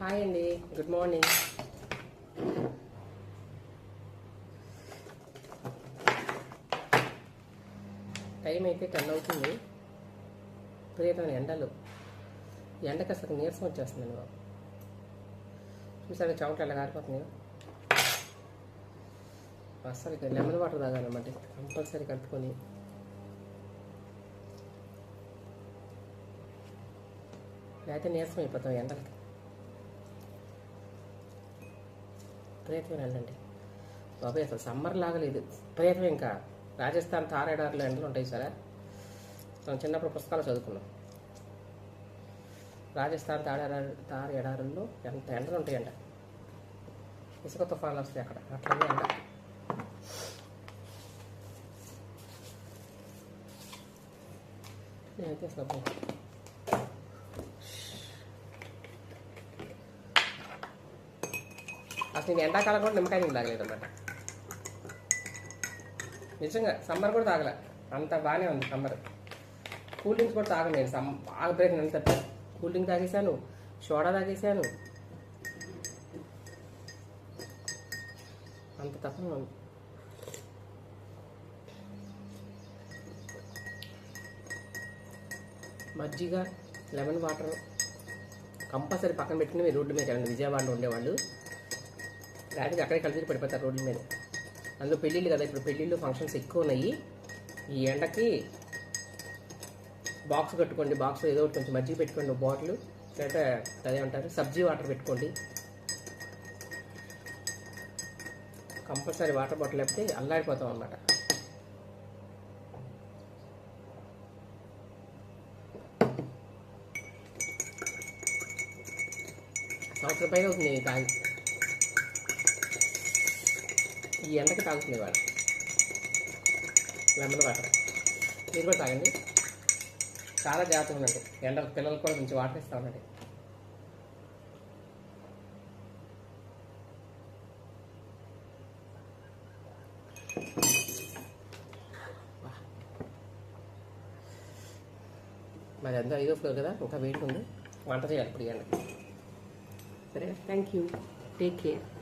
Hi అండి good morning time అయితే ten అవుతుంది. విపరీతమైన ఎండలు. ఎండకు ఎండకి అసలు నీరసం వచ్చేస్తుందండి బాబు. చూసాక చౌట్లు ఎలా కారిపోతుంది అసలు ఇక లెమన్ వాటర్ తాగాలన్నమాట. కంపల్సరీ కలుపుకొని. లేకపోతే నీరసం అయిపోతాం ఎండలకి. విపరీతమైన ఎండండి బాబాయ్ అసలు సమ్మర్ లాగలేదు విపరీతం ఇంకా. రాజస్థాన్ తారేడారులో ఎండలు ఉంటాయి సరే? మనం చిన్నప్పుడు పుస్తకాలు చదువుకున్నాం. రాజస్థాన్ తారేడారు తార ఎడారుల్లో ఎంత ఎండలు ఉంటాయంట? ఇసుక తుఫాన్లు వస్తాయి అక్కడ. అట్లనే ఎండ. నేనైతే అసలు అసలు నేను ఎండాకాలం కూడా నిమ్మకాయ నీళ్ళు తాగలేదు అనమాట నిజంగా సమ్మర్ కూడా తాగలే. అంత బాగానే ఉంది సమ్మర్. కూల్ డ్రింక్స్ కూడా తాగను నేను. సమ్ బాగా బ్రేక్ నెల తప్ప కూల్ డ్రింక్ తాగేశాను. సోడా తాగేశాను. అంత తప్ప ఉంది. మజ్జిగ లెమన్ వాటర్ కంపల్సరీ పక్కన పెట్టుకుని మీరు రోడ్డు మీద వెళ్ళండి. విజయవాడలో ఉండేవాళ్ళు. రాత్రికి అక్కడే కలిసి పడిపోతారు రోడ్ల మీద. అందులో పెళ్ళిళ్ళు కదా ఇప్పుడు పెళ్ళిళ్ళు ఫంక్షన్స్ ఎక్కువ ఉన్నాయి. ఈ ఎండకి బాక్స్ కట్టుకోండి బాక్స్ ఏదో ఒకటి కొంచెం మజ్జిగ పెట్టుకోండి బాటిల్ లేదా అదే అంటారు సబ్జీ వాటర్ పెట్టుకోండి. కంపల్సరీ వాటర్ బాటిల్ లేకపోతే అల్లాడిపోతాం అన్నమాట. సంవత్సరం పైన అవుతుంది ఇది తాగి ఈ ఎండకి తాగుతుంది వాడు. Lemon water. మీరు కూడా తాగండి. చాలా జాగ్రత్తగా ఉండండి. ఎండ పిల్లలకు కూడా మంచి వాటర్ ఇస్తూ ఉండండి. మరి అంతా ఐదో ఫ్లోర్ కదా? ఇంకా వెయిట్ ఉంది. వంట చేయాలి ఇప్పుడు ఈ ఎండకి. సరే థ్యాంక్ యూ టేక్ కేర్